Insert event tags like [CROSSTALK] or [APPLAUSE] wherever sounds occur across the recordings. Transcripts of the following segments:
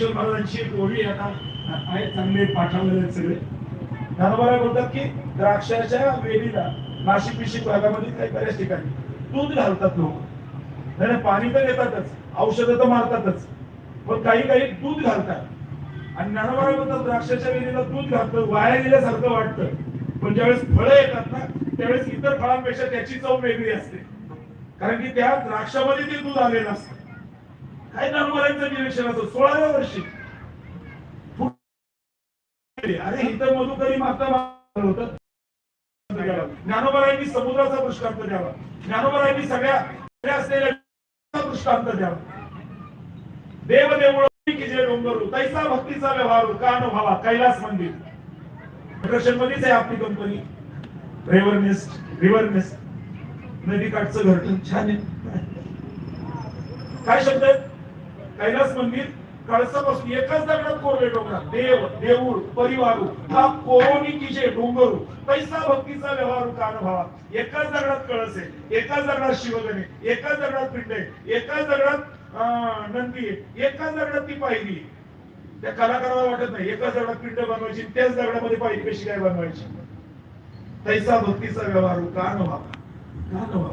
ज्ञानेश्वर महाराजांची ओळी आता आहे चांगले पाठावले सगळे. ज्ञानोबा बोलतात की द्राक्षाच्या वेलीला नाशिक पिशिक भागामध्ये काही बऱ्याच ठिकाणी दूध घालतात लोक. नाही पाणी तर येतातच औषधं तर मारतातच पण काही काही दूध घालतात. आणि ज्ञानोबा बोलतात द्राक्षाच्या वेलीला दूध घालतं वाया गेल्यासारखं वाटतं. पण ज्यावेळेस फळं येतात ना त्यावेळेस इतर फळांपेक्षा त्याची चव वेगळी असते. कारण की त्या द्राक्षामध्ये ते दूध आलेलं असतं. काय ज्ञानोबाईंचं निरीक्षण सोळाव्या वर्षी. अरे इतर मधुकरी माता होत. ज्ञानोबरायांनी समुद्राचा दृष्टांत द्यावा. ज्ञानोबरायांनी सगळ्या सगळ्या असलेल्या दृष्टांत द्यावा. देव देऊळ की जे डोंगर तैसा भक्तीचा व्यवहार का अनुभवा कैलास मंदिर. प्रदर्शन मध्येच आहे आपली company river nest river nest नदी काठचं घर. छान आहे. काय शब्द आहेत कैलास मंदिर कळसापासून एकाच दगडात कोरले डोंगरात. देव देऊळ परिवारू हा कोरोनी किजे? डोंगरू. पैसा भक्तीचा व्यवहार का अनुभवा एकाच दगडात कळस आहे एकाच दगडात शिवगणे एकाच दगडात पिंड आहे एकाच दगडात नंदी आहे एकाच दगडात ती पायरी. त्या कलाकाराला वाटत नाही एकाच दगडात पिंड बनवायची त्याच दगडामध्ये पायरी कशी काय बनवायची? तैसा भक्तीचा व्यवहार का अनुभवा का अनुभवा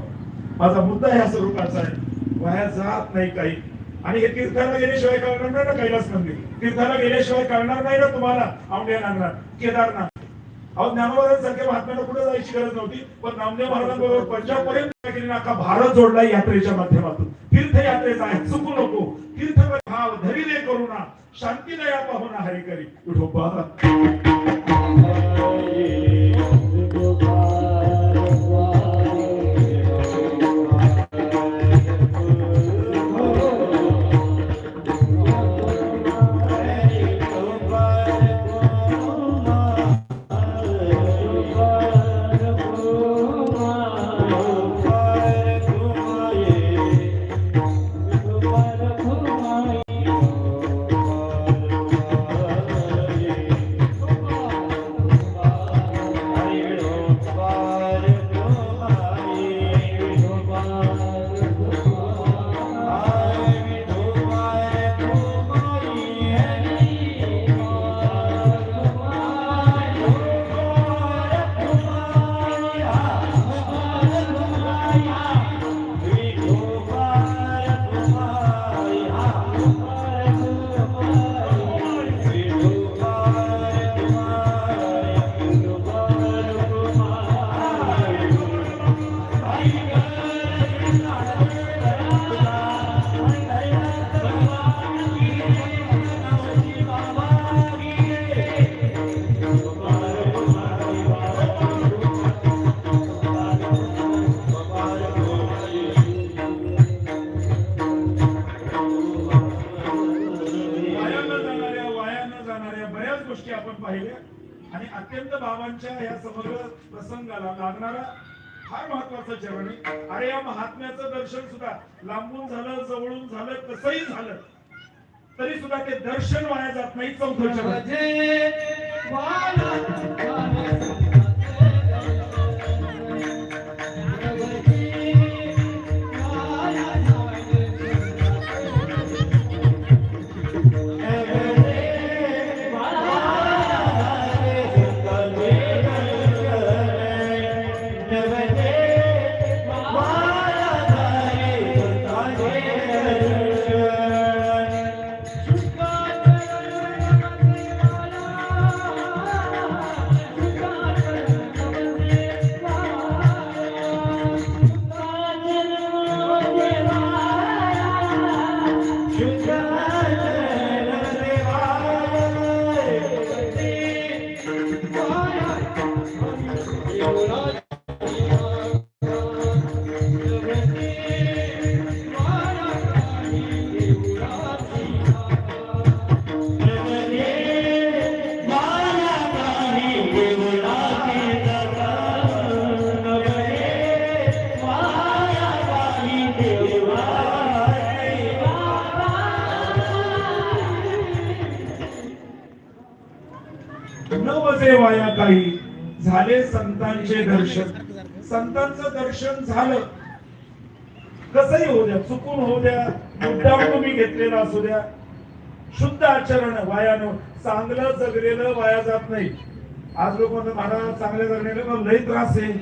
माझा मुद्दा ह्या स्वरूपाचा आहे. वाया जात नाही काही. आणि हे तीर्थाला गेल्याशिवाय कळणार नाही ना कैलास मंदिर. तीर्थाला गेल्याशिवाय कळणार नाही ना तुम्हाला औंढ्या नागनाथ केदारनाथ. अहो ज्ञानोबांसारख्या महात्म्याला कुठे जायची गरज नव्हती? पण नामदेव महाराजांबरोबर पंजाब पर्यंत अख्खा भारत जोडला यात्रेच्या माध्यमातून. तीर्थयात्रेचा आहे चुकू नको. तीर्थ भाव धरिले करुणा. शांती दया पाहुणा हरिकरी विठोबा पाहिल्या. आणि अत्यंत बाबांच्या या समग्र प्रसंगाला लागणारा फार महत्वाचं जेवण आहे अरे या महात्म्याचं दर्शन सुद्धा लांबून झालं जवळून झालं कसंही झालं. तरी सुद्धा ते दर्शन वाया जात नाही चौथं चरण. काही झाले संतांचे दर्शन. संतांचं दर्शन झालं. कसंही होऊ द्या चुकून होऊ द्या मुद्दाम तुम्ही घेतलेला असू द्या. शुद्ध आचरण वायानं चांगलं जगलेलं वाया जात नाही. आज लोक म्हणतात मला चांगलं जगलेलं लय त्रास आहे.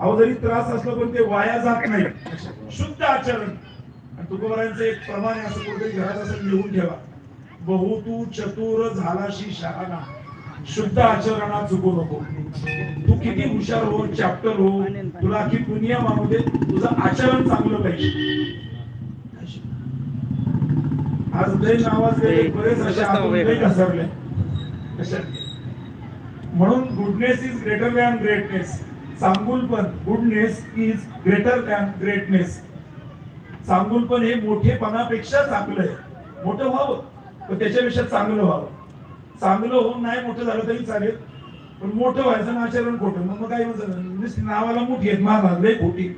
अहो जरी त्रास असलं पण ते वाया जात नाही. शुद्ध आचरण. आणि तुकोबारांचं एक प्रमाण आहे असं कुठेतरी घरात असं लिहून ठेवा. बहुतू चतुर झालाशी शहाणा. शुद्ध आचरणात चुकू नको. तू किती हुशार हो चॅप्टर हो तुला अख्खी दुनिया मानू दे तुझं आचरण चांगलं पाहिजे. आज लय नावाजलेले बरेच असे घसरले? म्हणून goodness is greater than greatness चांगुलपण goodness is greater than greatness चांगुलपण हे मोठेपणापेक्षा चांगलं आहे. मोठं व्हावं पण त्याच्यापेक्षा चांगलं व्हावं. चांगलं होऊन नाही मोठं झालं तरी चालेल. पण मोठं व्हायचं ना आचरण खोटं. मग काय नुसती नावाला मोठी आहेत. महाराज लय खोटी.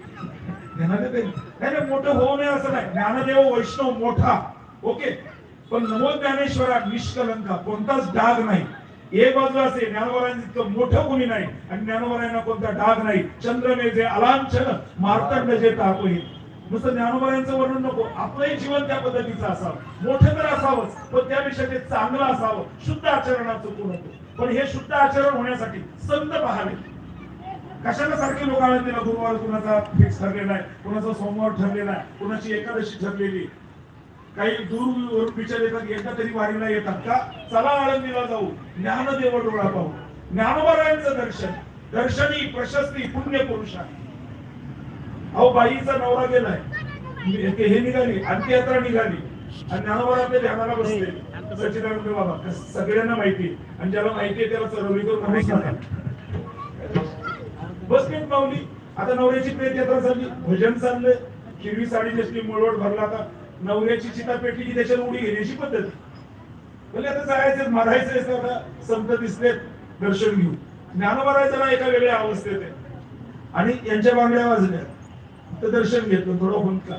नाही मोठं होऊ नये असं नाही. ज्ञानदेव वैष्णव मोठा. ओके? पण नमो ज्ञानेश्वरा निष्कलंका. कोणताच डाग नाही. एक बाजू असे ज्ञानवरांचं इतकं मोठं कोणी नाही. आणि ज्ञानवरांना कोणता डाग नाही. चंद्रमे जे अलांछन मार्तंड जे टाकू नुसतं ज्ञानोबायांचं वर्णन नको. आपलंही जीवन त्या पद्धतीचं असावं. मोठं तर असावंच पण त्यापेक्षा ते चांगलं असावं. शुद्ध आचरणाचं गुण नको. पण हे शुद्ध आचरण होण्यासाठी संत पाहावे. कशाला सारखे लोक आळंदीला गुरुवार कुणाचा फिक्स ठरलेला आहे? कुणाचा सोमवार ठरलेला आहे? कुणाची एकादशी ठरलेली काही दूर विचार येतात एकदा तरी वारीला येतात का? चला आळंदीला जाऊ. ज्ञानदेव डोळा पाहू. ज्ञानोबारायांचं दर्शन. दर्शनी प्रशस्ती पुण्य पुरुष आहे अहो बाईचा नवरा गेलाय. हे हे निघाली अंत्ययात्रा निघाली. आणि ज्ञानोबा आपल्या ध्यानाला बसले. सच्चिदानंद बाबा सगळ्यांना माहिती आहे. आणि ज्याला माहिती आहे त्याला चरवली करून बस नका पावली. आता नवऱ्याची प्रेत यात्रा झाली भजन चाललंय. हिरवी साडी नेसली मुळवट भरला आता. नवऱ्याची चिता पेटली की त्याच्यात उडी घेण्याची पद्धत. म्हणजे आता जायचं मारायचं आता संत दिसलेत दर्शन घेऊ ज्ञानोबा ना एका वेगळ्या अवस्थेत आहे. आणि यांच्या बांगड्या वाजल्या तर दर्शन घेतलं थोडं हुंका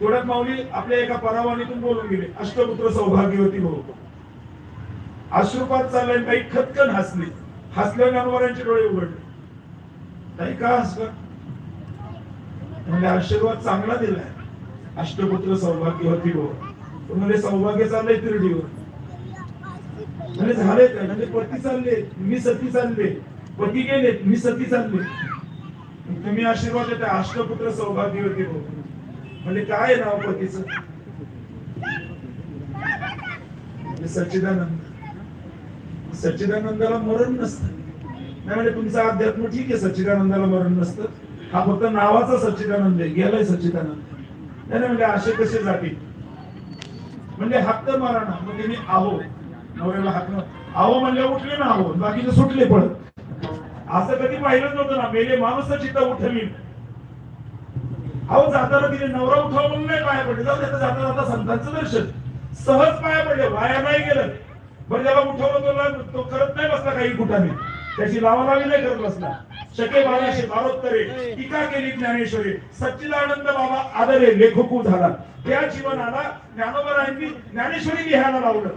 थोड्यात माऊली आपल्या एका परावानीतून बोलून गेले अष्टपुत्र सौभाग्यवती हो. भाऊ अश्रुपात चाललाय बाई खतकन हसली. हसल्याने ज्ञानोबारांचे डोळे उघडले. ताई का हसलं? म्हणजे आशीर्वाद चांगला दिलाय. अष्टपुत्र सौभाग्यवती होती पण म्हणजे सौभाग्य चाललंय तिरडीवर. म्हणजे झाले काय? म्हणजे पती चालले मी सती चालले. पती गेलेत मी सती चालले. तुम्ही आशीर्वाद देता अष्टपुत्र सौभाग्य होते हो म्हणजे काय आहे नाव पतीच? म्हणजे सच्चिदानंद. सच्चिदानंदाला मरण नसतं. नाही म्हणजे तुमचं अध्यात्म ठीक आहे सच्चिदानंदाला मरण नसतं. हा फक्त नावाचा सच्चिदानंद आहे गेलाय सच्चिदानंद. नाही म्हणजे असे कसे जातील? म्हणजे हक्क मारा ना मग त्यांनी आहो. नवऱ्याला हाक आहो म्हणजे उठले ना आहो बाकीचे सुटले पडत असं कधी पाहिलंच नव्हतं ना. मेले माणूस चित्त उठवी अहो जाताना तिने नवरा उठाव म्हणून नाही पाया पडले. जाऊ त्याचं जाता जाता संतांचं दर्शन. सहज पाया पडले. वाया नाही गेलं. बरं ज्याला उठवलं तो तो करत नाही बसला काही कुठाने त्याची लावालावी नाही करत बसला. शके बाराशे भारोत्तरे टीका केली ज्ञानेश्वरी. सच्चिदानंद बाबा आदरे लेखकू झाला. त्या जीवनाला ज्ञानोबरांनी ज्ञानेश्वरी लिहायला लावलं.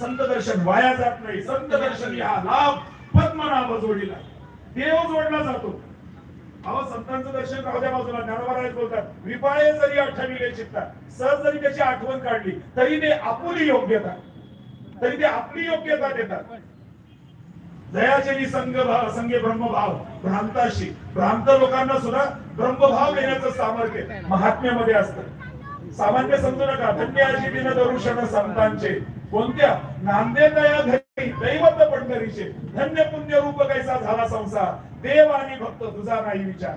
संत दर्शन वाया जात नाही. संत दर्शन लिहा. लाभ पद्मनाभ जोडीला. देव जोडला जातो. अहो संतांचं दर्शन राहू द्या बाजूला. ज्ञानोबा बोलतात विपाळे जरी आठविले चित्तात सहज जरी त्याची आठवण काढली तरी ते आपुली योग्यता. तरी ते आपली योग्यता देतात. दयाचेली संघ भाव संघे ब्रह्मभाव भ्रांताशी. भ्रांत लोकांना सुद्धा ब्रह्मभाव देण्याचं सामर्थ्य महात्म्यामध्ये असतं. सामान्य समजू नका धन्याची दिन दरुषण संतांचे कोणत्या नांदेतया दैवत पंढरीचे धन्य पुण्य रूप कैसा झाला संसार? देव आणि भक्त तुझा नाही विचार.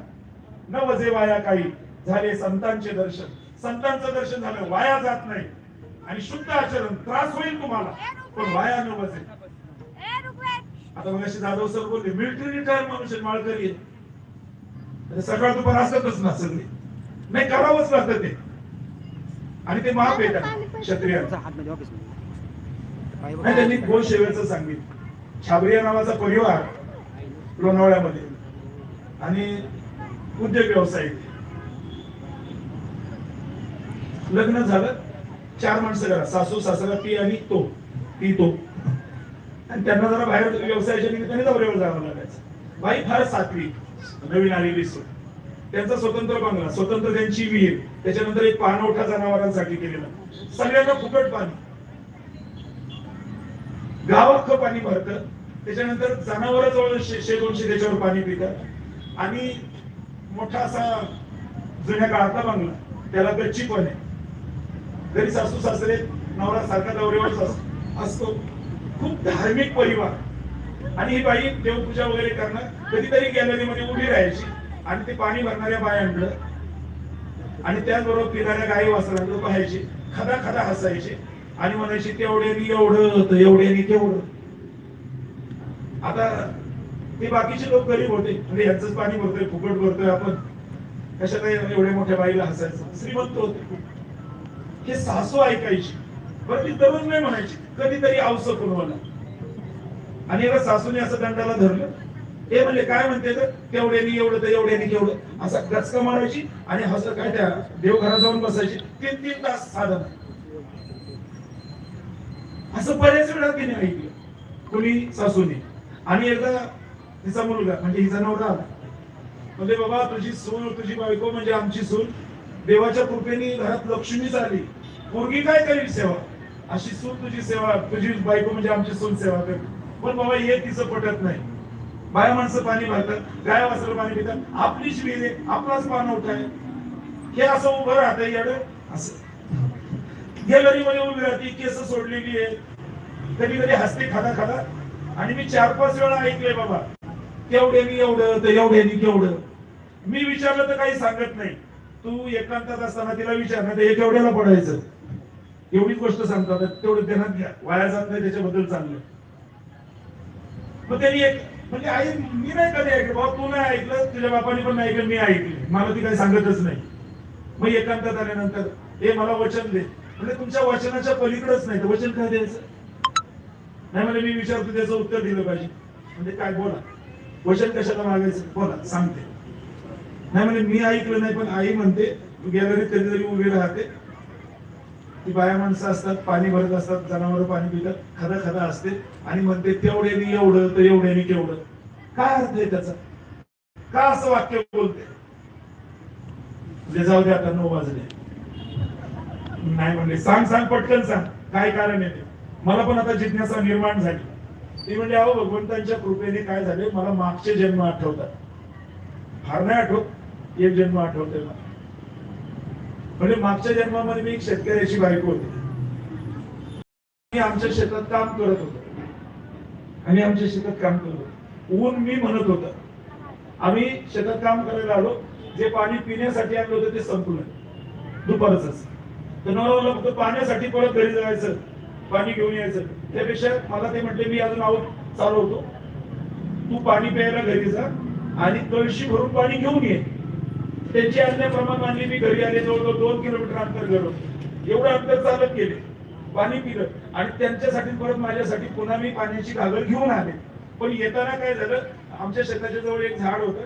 न वजे वाया काही झाले संतांचे दर्शन. संतांचं दर्शन झालं वाया जात नाही. आणि शुद्ध आचरण त्रास होईल तुम्हाला पण वाया न वजे आता मग जाधव सर बोलले मिलिटरी रिटायर आहे, माळकरी सकाळ दुपार असतच ना सगळे. नाही करावंच लागतं ते. आणि ते महाप येतात क्षत्रियांचा नाही त्यांनी गोल सेवेचं सांगितलं. छाबरिया नावाचा परिवार लोणावळ्यामध्ये. आणि उद्योग व्यवसायिक लग्न झालं चार माणसं घरात सासू सासरा ती आणि तो ती तो. आणि त्यांना जरा बाहेर व्यवसायाच्या निमित्ताने दौऱ्यावर जावं लागायचं. बाई फार सात्विक नवीन आलेली सो त्यांचा स्वतंत्र बंगला स्वतंत्र त्यांची विहीर त्याच्यानंतर एक पाणवठा जनावरांसाठी केलेला. सगळ्यांना फुकट पाणी. गाव अख्खं पाणी भरतं. त्याच्यानंतर जनावर जवळ शे दोनशे त्याच्यावर पाणी पितात. आणि मोठा असा जुन्या काळातला बंगला. त्याला गच्ची पण आहे. घरी सासू सासरे नवरा सारखा दौऱ्यावर असतो. खूप धार्मिक परिवार. आणि ही बाई देवपूजा वगैरे करणार कधीतरी गॅलरीमध्ये उभी राहायची. आणि ते पाणी भरणाऱ्या बायांकडं. आणि त्याचबरोबर पिणाऱ्या गाई वासरांकडे पाहायची. खदा खदा हसायचे. आणि म्हणायची तेवढ्यानी एवढं होतं एवढ्यानी तेवढं आता ते बाकीचे लोक गरीब होते. म्हणजे यांचंच पाणी भरतोय फुकट भरतोय आपण. कशाला एवढ्या मोठ्या बाईला हसायचं. श्रीमंत होते हे सासू ऐकायची. बरं ती दररोज नाही म्हणायची. कधीतरी आवस कुणवाला आणि एका सासूने असं दंडाला धरलं. हे म्हणले काय म्हणते तर? तेवढ्यानी एवढं तर एवढ्यानी केवढं असा गचका मारायची आणि हसं काय त्या देवघरात जाऊन बसायची. तीन तीन तास साधन. असं बऱ्याच वेळा तिने ऐकलं. कुणी सासूने. आणि एकदा तिचा मुलगा म्हणजे हिचा नवरा आला. म्हणजे बाबा तुझी सून तुझी बायको म्हणजे आमची सून. देवाच्या कृपेने घरात लक्ष्मीच आली. मुलगी काय करेल सेवा? अशी सून तुझी सेवा तुझी बायको म्हणजे आमची सून सेवा कर पण बाबा हे तिचं पटत नाही. बाया माणसं पाणी भरतात गाय वासर पाणी पितात. आपलीच विहीर आहे आपलाच पान आहे. हे असं उभं राहतं येड असं गॅलरीमध्ये उभी राहते केस सोडलेली आहे कधी कधी हसते खादा खाता. आणि मी चार पाच वेळा ऐकलंय बाबा तेवढ्यानी एवढं तर एवढ्यानी केवढं. मी विचारलं तर काही सांगत नाही. तू एकांतात असताना तिला विचारणार हे केवढ्याला पडायचं? एवढी गोष्ट सांगतात तेवढं ध्यानात घ्या. वाया जात नाही त्याच्याबद्दल चांगलं मग त्यांनी एक म्हणजे आई मी नाही कधी ऐकलं. बाबा तू नाही ऐकलं तुझ्या बापाने पण नाही ऐकलं मी ऐकले. मला ती काही सांगतच नाही. मग एकांतात आल्यानंतर हे मला वचन दे. म्हणजे तुमच्या वचनाच्या पलीकडेच नाही. तर वचन काय द्यायचं? नाही म्हणजे मी विचारतो त्याचं उत्तर दिलं पाहिजे. म्हणजे काय बोला. वचन कशाला मागायचं? बोला सांगते. नाही म्हणजे मी ऐकलं नाही पण आई म्हणते तू गॅलरीत कधीतरी उभी राहते. ती बाया माणसं असतात पाणी भरत असतात जनावर पाणी पितात खदा खदा असते. आणि म्हणते तेवढ्यानी एवढं तर एवढ्यानी केवढं. काय अर्थ आहे त्याचा? का असं वाक्य बोलते? म्हणजे जाऊ दे आता नऊ वाजले. नाही म्हणले. सांग सांग पटकन सांग. काय कारण आहे ते? मला पण आता जिज्ञासा निर्माण झाली. ती म्हणजे अहो भगवंतांच्या कृपेने काय झाले? मला मागचे जन्म आठवतात. फार नाही आठवत. एक जन्म आठवतोय मला. म्हणजे मागच्या जन्मामध्ये मी एक शेतकऱ्याची बायको होती. मी आमच्या शेतात काम करत होतो. आणि आमच्या शेतात काम करत होतो. ऊन मी म्हणत होत. आम्ही शेतात काम करायला आलो. जे पाणी पिण्यासाठी आणलं होतं ते संपलं. दुपारच तर फक्त पाण्यासाठी परत घरी जायचं पाणी घेऊन यायचं. त्यापेक्षा मला ते म्हटले मी अजून आऊट चालवतो. तू पाणी प्यायला घरी जा आणि कळशी भरून पाणी घेऊन ये. त्यांची आज्ञाप्रमाणे मानली मी घरी आले जवळजवळ दोन किलोमीटर अंतर गेलो. एवढं अंतर चालत गेले पाणी पिलं. आणि त्यांच्यासाठी परत माझ्यासाठी पुन्हा मी पाण्याची घागर घेऊन आले. पण येताना काय झालं आमच्या शेताच्या जवळ एक झाड होतं.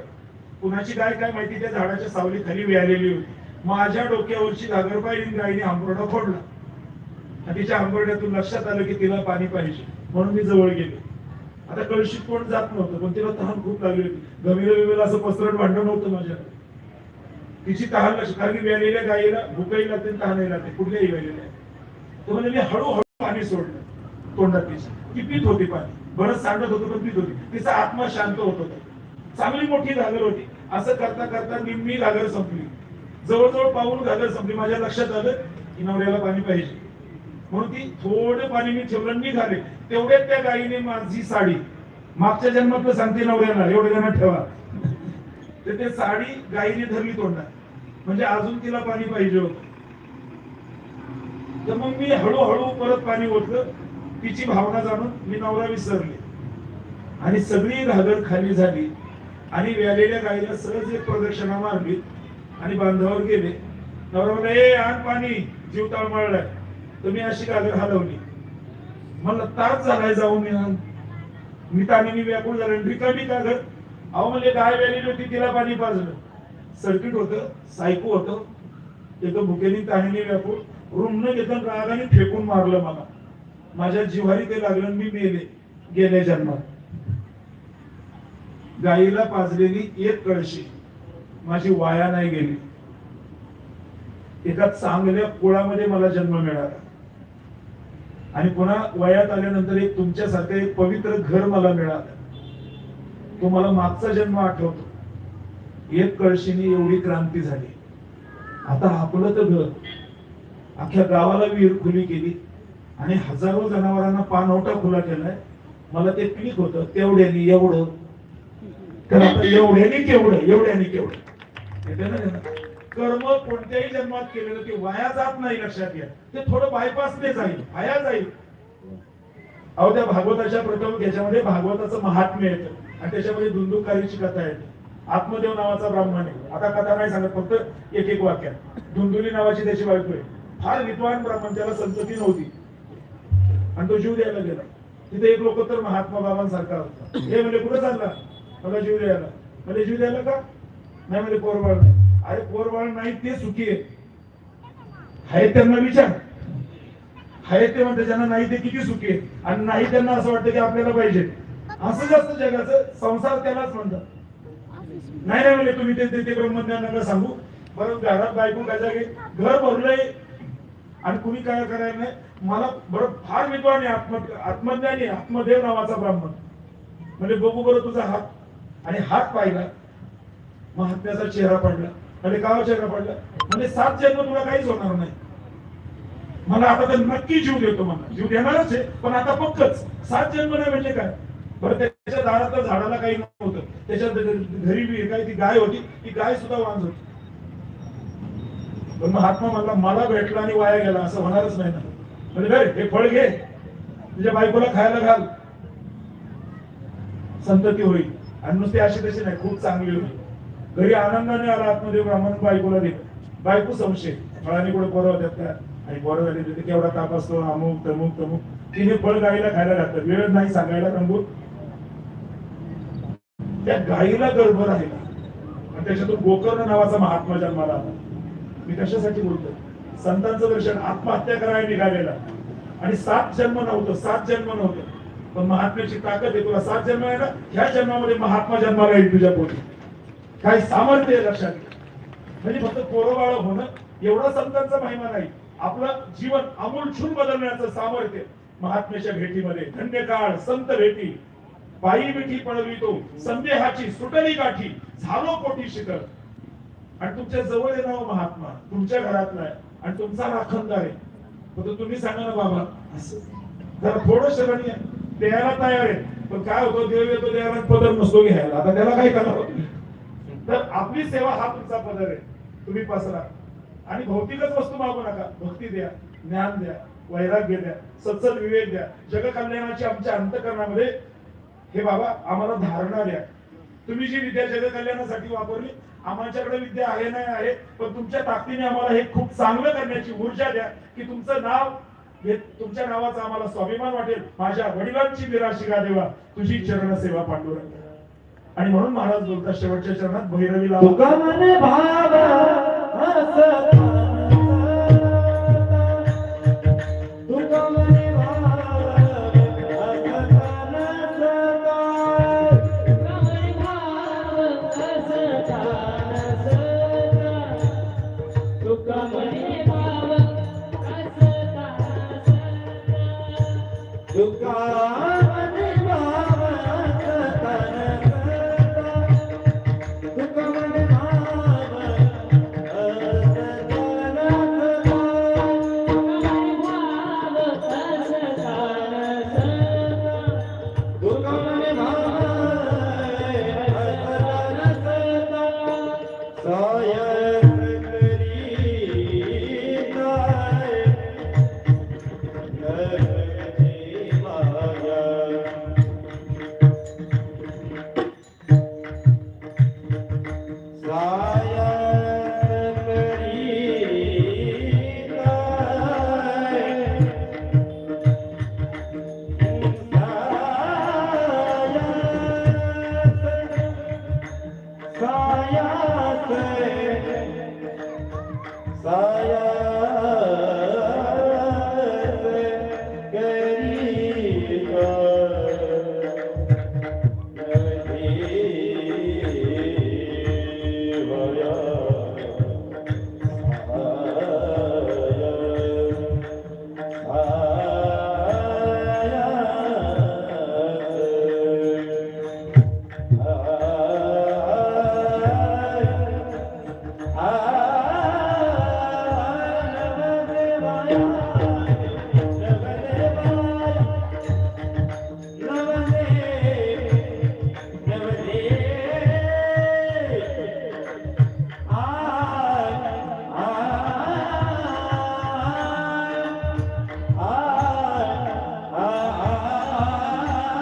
कुणाची गाय काय माहिती त्या झाडाच्या सावली खाली विळालेली होती. माझ्या डोक्यावरची घागर गायीने आंबरडा फोडला. आणि तिच्या आंबरड्यातून लक्षात आलं की तिला पाणी पाहिजे. म्हणून मी जवळ गेले. आता कळशीत कोण जात नव्हतं पण तिला तहान खूप लागली होती. गमीला बिमीला असं पसरट भांडण नव्हतं माझ्याकडे तिची तहान लक्ष कारण की व्यालेल्या गायीला भुकही लागते तहानही लागते कुठल्याही व्यालेल्या तर म्हणजे मी हळूहळू पाणी सोडलं. तोंडात तिची. ती पित होती पाणी. बरंच सांडत होतं पण पित होती. तिचा आत्मा शांत होत होता. चांगली मोठी घागर होती. असं करता करता निम्मी घागर संपली. जवळजवळ पाऊल घालत समजे माझ्या लक्षात आलं की नवऱ्याला पाणी पाहिजे. म्हणून ती थोडं पाणी मी ठेवलं मी घाले तेवढ्यात त्या गायीने माझी साडी मागच्या जन्मातलं सांगते नवऱ्याला एवढे जण ठेवा. [LAUGHS] तर ते साडी गायीने धरली तोंडात. म्हणजे अजून तिला पाणी पाहिजे होत. तर मग मी हळूहळू परत पाणी ओतलं. तिची भावना जाणून मी नवरा विसरले. आणि सगळी घागर खाली झाली. आणि व्यालेल्या गायीला सहज एक प्रदक्षिणा मारली. आणि बांधावर गेले. नवरा म्हणला ए आण पाणी जीव तळमळलाय तर मी अशी गाजर हलवली. मला तास झालाय जाऊन मी आण. मी ताणीने व्याकुळ झालं रिकामी गादर. अहो म्हणजे गाय व्यालेली होती तिला पाणी पाजलं? सर्किट होतं सायको होतं. एका भुकेनी ताणीने व्याकुळ रुग्ण न रागाने फेकून मारलं मला. माझ्या जिव्हारी ते लागलं आणि मी मेले गेल्या जन्मात. गाईला पाजलेली एक कळशी. माझी वाया नाही गेली. एका चांगल्या कुळामध्ये मला जन्म मिळाला. आणि पुन्हा वयात आल्यानंतर एक तुमच्यासारखं एक पवित्र घर मला मिळालं. तो मला मागचा जन्म आठवतो. एक कळशीने एवढी क्रांती झाली. आता आपलं तर घर. अख्ख्या गावाला विहीर खुली केली. आणि हजारो जनावरांना पानवटा खुला केलाय. मला ते पीक होतं तेवढ्यानी एवढं. तर आता एवढ्यानी केवढं एवढ्यानी केवढं? कर्म कोणत्याही जन्मात केलेलं ते वाया जात नाही लक्षात घ्या. ते थोडं बायपासने जाईल. वाया जाईल. अहो त्या भागवताच्या प्रथम याच्यामध्ये भागवताचं महात्म्य येतं. आणि त्याच्यामध्ये धुंदुकारीची कथा येते. आत्मदेव नावाचा ब्राह्मण आहे. आता कथा नाही सांगत फक्त एक एक वाक्यात. धुंदुली नावाची त्याची बायको आहे. फार विद्वान ब्राह्मण त्याला संतती नव्हती. आणि तो जीव द्यायला गेला. तिथे एक लोक तर महात्मा बाबांसारखा होता. हे म्हणजे कुठं चालला? मला जीव द्यायला. म्हणजे जीव द्यायला का? नाही म्हणजे पोरबाळ नाही. अरे पोरबाळ नाही ते सुखी आहे. त्यांना विचार. आहे ते म्हणते ज्यांना नाही ते किती सुखी आहे. आणि नाही त्यांना असं वाटतं की आपल्याला पाहिजे. असं जास्त जगाचं संसार त्यालाच म्हणतात. नाही नाही म्हणजे तुम्ही ते ते- ब्रह्मज्ञानाला सांगू. बरं घरात बायको काय जागे घर भरलंय आणि कुणी काय करायला नाही. मला बरं फार विद्वान आहे आत्म आत्मज्ञानी आत्मदेव नावाचा ब्राह्मण. म्हणजे बघू बरं तुझा हात. आणि हात पाहिला. महात्म्याचा चेहरा पडला. म्हणजे कावा चेहरा पडला. म्हणजे सात जन्म तुला काहीच होणार नाही. मला आता तर नक्की जीव देतो मला जीव देणारच आहे पण आता पक्कच. सात जन्म नाही म्हणजे काय? बरं त्याच्या दारात झाडाला काही नव्हतं. त्याच्या घरी बी काय ती गाय होती. ती गाय सुद्धा वांज होती. पण महात्मा म्हणला मला भेटला आणि वाया गेला. असं होणारच नाही ना. म्हणजे हे फळ घे. तुझ्या बायकोला खायला घाल. संतती होईल. आणि नुसती अशी तशी नाही खूप चांगली होईल. घरी आनंदाने आला आतमध्ये ब्राह्मण बायकोला देत बायको संशय फळाने कुठे बरं होत्यात का? आणि बरं झाले तिथे केवढा ताप असतो? अमुक तमुक तमुक. तिने फळ गाईला खायला घातलं. वेळ नाही सांगायला रंगून. त्या गाईला गर्भ राहिला आणि त्याच्यातून गोकर्ण नावाचा महात्मा जन्माला आला. मी कशासाठी बोलतो संतांचं दर्शन आत्महत्या करायला निघालेला. आणि सात जन्म नव्हतं सात जन्म नव्हतं. पण महात्म्याची ताकद आहे. तुला सात जन्म आहे ना? ह्या जन्मामध्ये महात्मा जन्माला येईल तुझ्या पोटी. काही सामर्थ्य लक्षात घ्या. म्हणजे फक्त पोरबाळ होणं एवढा संतांचा महिमा नाही. आपलं जीवन आमूलछून बदलण्याचं सामर्थ्य महात्म्याच्या भेटीमध्ये धन्य काळ संत भेटी. पायी मिठी पळवितो संदेहाची सुटली गाठी झालो पोटी शिखर. आणि तुमच्या जवळ येणार हो महात्मा तुमच्या घरातला आहे. आणि तुमचा राखणदार आहे. फक्त तुम्ही सांगा ना बाबा असं. जरा थोडं शरण द्यायला तयार आहे. पण काय होतं देव येतो द्यायला पदर नसतो घ्यायला. आता त्याला काय करावं तर आपली सेवा हा तुमचा पदर आहे. तुम्ही पसरा. आणि भौतिकच वस्तू मागू नका. भक्ती द्या ज्ञान द्या वैराग्य द्या सत्सद विवेक द्या. जगकल्याणाची आमच्या अंतकरणामध्ये हे बाबा आम्हाला धारणा द्या. तुम्ही जी विद्या जगकल्याणासाठी वापरली आमच्याकडे विद्या आहे नाही आहे पण तुमच्या ताकदीने आम्हाला हे खूप चांगलं करण्याची ऊर्जा द्या की तुमचं नाव तुमच्या नावाचा आम्हाला स्वाभिमान वाटेल. माझ्या वडिलांची विराशिका देवा. तुझी चरण सेवा पांडुरंग. आणि म्हणून महाराज बोलतात शेवटच्या चरणात भैरवीला तुका मन भाव